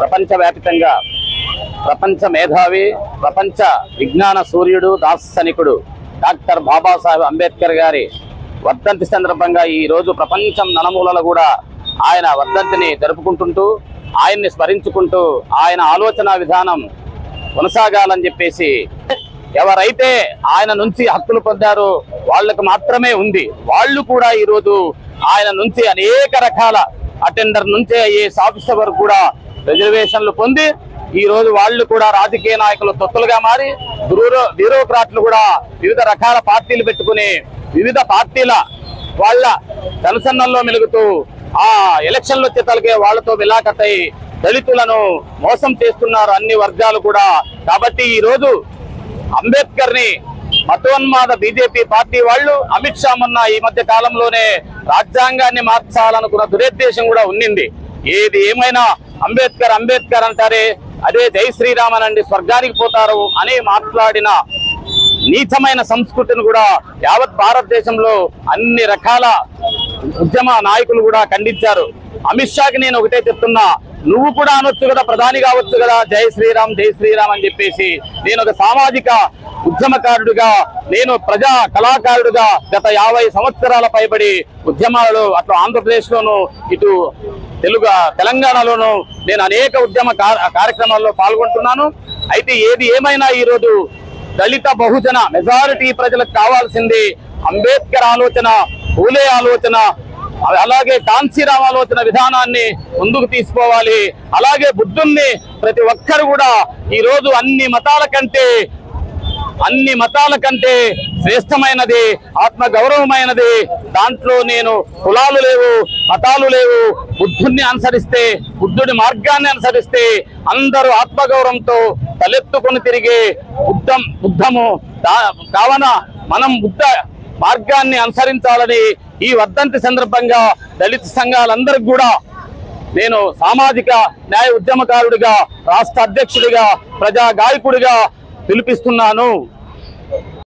ప్రపంచవ్యాప్తంగా ప్రపంచ మేధావి ప్రపంచ విజ్ఞాన సూర్యుడు దార్శనికుడు డాక్టర్ బాబాసాహెబ్ అంబేద్కర్ గారి వర్ధంతి సందర్భంగా ఈరోజు ప్రపంచం నలమూలలో కూడా ఆయన వర్ధంతిని జరుపుకుంటుంటూ ఆయన్ని స్మరించుకుంటూ ఆయన ఆలోచన విధానం కొనసాగాలని చెప్పేసి ఎవరైతే ఆయన నుంచి హక్కులు పొందారో వాళ్ళకు మాత్రమే ఉంది. వాళ్ళు కూడా ఈరోజు ఆయన నుంచి అనేక రకాల అటెండర్ నుంచి ఐఏఎస్ ఆఫీసర్ వరకు కూడా రిజర్వేషన్లు పొంది ఈ రోజు వాళ్ళు కూడా రాజకీయ నాయకులు తొత్తులుగా మారి బ్యూరోక్రాట్లు కూడా వివిధ రకాల పార్టీలు పెట్టుకుని వివిధ పార్టీల వాళ్ళ కనుసన్నల్లో మెలుగుతూ ఆ ఎలక్షన్లు వచ్చేతలకే వాళ్ళతో విలాకతై దళితులను మోసం చేస్తున్నారు అన్ని వర్గాలు కూడా. కాబట్టి ఈ రోజు అంబేద్కర్ని మతోన్మాద బీజేపీ పార్టీ వాళ్ళు అమిత్ షా మొన్న ఈ మధ్య కాలంలోనే రాజ్యాంగాన్ని మార్చాలనుకున్న దురుద్దేశం కూడా ఉన్నింది. ఏది ఏమైనా అంబేద్కర్ అంబేద్కర్ అంటారే అదే జై శ్రీరామ్ అనండి స్వర్గానికి పోతారు అని మాట్లాడిన నీచమైన సంస్కృతిని కూడా యావత్ భారతదేశంలో అన్ని రకాల ఉద్యమ నాయకులు కూడా ఖండించారు. అమిత్ షాకి నేను ఒకటే చెప్తున్నా నువ్వు కూడా అనొచ్చు కదా ప్రధాని కావచ్చు కదా జై శ్రీరామ్ జై శ్రీరామ్ అని చెప్పేసి. నేను ఒక సామాజిక ఉద్యమకారుడిగా నేను ప్రజా కళాకారుడుగా గత యాభై సంవత్సరాల పైబడి ఉద్యమాలలో అటు ఆంధ్రప్రదేశ్లోనూ ఇటు తెలుగు తెలంగాణలోను నేను అనేక ఉద్యమ కార్యక్రమాల్లో పాల్గొంటున్నాను. అయితే ఏది ఏమైనా ఈరోజు దళిత బహుజన మెజారిటీ ప్రజలకు కావాల్సింది అంబేద్కర్ ఆలోచన పూలే ఆలోచన అలాగే కాంచీరామ్ ఆలోచన విధానాన్ని ముందుకు తీసుకోవాలి. అలాగే బుద్ధుణ్ణి ప్రతి ఒక్కరు కూడా ఈరోజు అన్ని మతాల కంటే అన్ని మతాల కంటే శ్రేష్టమైనది ఆత్మ గౌరవమైనది దాంట్లో నేను కులాలు లేవు మతాలు లేవు. బుద్ధుణ్ణి అనుసరిస్తే బుద్ధుడి మార్గాన్ని అనుసరిస్తే అందరూ ఆత్మగౌరవంతో తలెత్తుకొని తిరిగే బుద్ధం బుద్ధము దా- కావున మనం బుద్ధ మార్గాన్ని అనుసరించాలని ఈ వర్ధంతి సందర్భంగా దళిత సంఘాలందరికి కూడా నేను సామాజిక న్యాయ ఉద్యమకారుడిగా రాష్ట్ర అధ్యక్షుడిగా ప్రజా గాయకుడిగా పిలిపిస్తున్నాను.